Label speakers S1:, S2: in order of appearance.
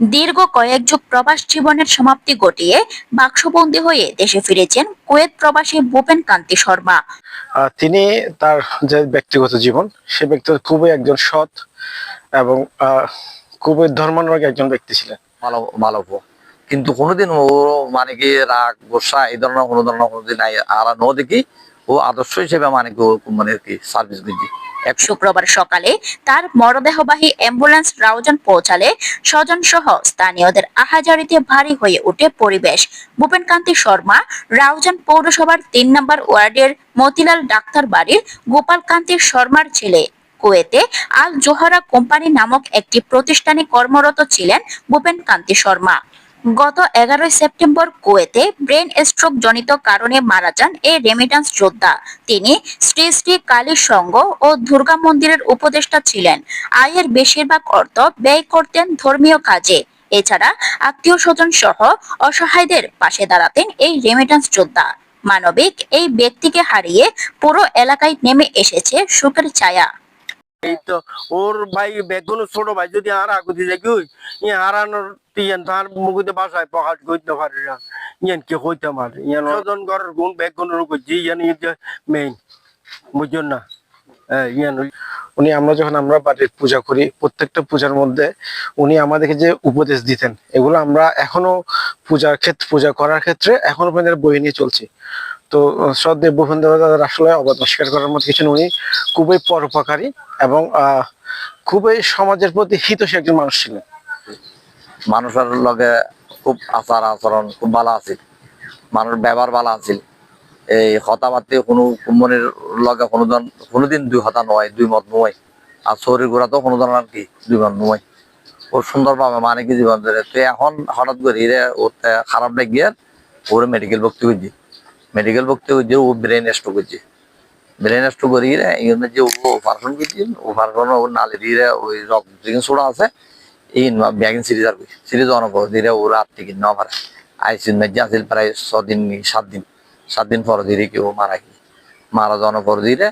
S1: দীর্ঘ কয়েক যুগ প্রবাস জীবনের সমাপ্তি ঘটিয়ে বাক্সবন্দী হয়ে দেশে ফিরেছেন কুয়েত প্রবাসী ভূপেন কান্তি শর্মা
S2: তিনি তার যে ব্যক্তিগত জীবন সে ব্যক্তিগত খুবই একজন সৎ এবং আহ, খুবই ধর্মানুরাগী একজন ব্যক্তি ছিলেন।
S3: ভালো ভালো কিন্তু কোনোদিন ও মানে কি রাগ গোসা এই ধরনের কোনো ধরনের কোনোদিন আর ন দেখি ও আদর্শ হিসেবে মানে কি মানে কি সার্ভিস দিচ্ছি এক
S1: শুক্রবার সকালে তার মরদেহবাহী অ্যাম্বুলেন্স রাউজান পৌঁছালে স্বজন সহ স্থানীয়দের আহাজারিতে ভারী হয়ে ওঠে পরিবেশ। ভূপেন কান্তি শর্মা, রাউজান পৌরসভার তিন নম্বর ওয়ার্ডের মতিলাল ডাক্তার বাড়ির গোপাল কান্তি শর্মার ছেলে কুয়েতে আল জোহরা কোম্পানি নামক একটি প্রতিষ্ঠানে কর্মরত ছিলেন ভূপেন কান্তি শর্মা। গত এগারোই সেপ্টেম্বর কুয়েতে ব্রেন স্ট্রোক জনিত কারণে মারা যান এই রেমিটেন্স যোদ্ধা। তিনি শ্রী শ্রী কালী সংঘ ও দুর্গা মন্দিরের উপদেষ্টা ছিলেন। আয়ের বেশিরভাগ অর্থ ব্যয় করতেন ধর্মীয় কাজে। এছাড়া আত্মীয় স্বজন সহ অসহায়দের পাশে দাঁড়াতেন এই রেমিটেন্স যোদ্ধা। মানবিক এই ব্যক্তিকে হারিয়ে পুরো এলাকায় নেমে এসেছে সুখের ছায়া।
S4: এই তো ওর ভাই বেগুন ছোট ভাই যদি আর আগুদি দেখি ই হারানোর তিয়ান তার মুখে বাসায় প্রকাশ করতে পারে না। ইয়ান কি হইতে পারে? ইয়ান ওজন ঘরের গুণ বেগুনের করছি ইয়ান মেইন বুঝছেন না? হ্যাঁ ইয়ান
S2: উনি আমরা যখন আমরা বাড়ির পূজা করি প্রত্যেকটা পূজার মধ্যে উনি আমাদেরকে যে উপদেশ দিতেন এগুলো আমরা এখনও পূজার ক্ষেত্রে পূজা করার ক্ষেত্রে এখনও পর্যন্ত বই নিয়ে চলছি। তো শ্রদ্ধেয় ভূপেন্দ্র দাদার আসলে অবাধ স্বীকার করার মতো কিছু। উনি খুবই পরোপকারী এবং খুবই সমাজের প্রতি হিতসী একজন মানুষ ছিলেন।
S3: মানুষের লগে খুব আচার আচরণ খুব ভালো আছিল। মানুষ ব্যবহার ভালো আছিল। এই হতাবার্তি কোনো কোম্পানির লগে কোনো ধরন কোনোদিন দুই হতা নয় দুই মত নয় আর শরীর ঘোরা তো কোনো ধরনের কি দুই মত নয় ও সুন্দরভাবে মানে কি জীবন ধরে। তুই এখন হঠাৎ করে হিরে ওর খারাপ লাগিয়ে ওরে মেডিকেল ভর্তি করছি মেডিকেল বক্তি যে ও ব্রেন স্ট্রোক করছে। ব্রেন স্ট্রোক করিয়ে এই জন্য যে ও অপারেশন করছে অপারেশন ও নালি দিয়ে ওই রক্ত থেকে সোড়া আছে, এই ব্যাগিন সিরিজ আর সিরিজ অনেক ধীরে ওর আর থেকে নেওয়া পারে আইসিউ মেজে আছিল প্রায় ছদিন সাত দিন সাত দিন পর ধীরে কেউ মারা কি মারা যাওয়ার পর ধীরে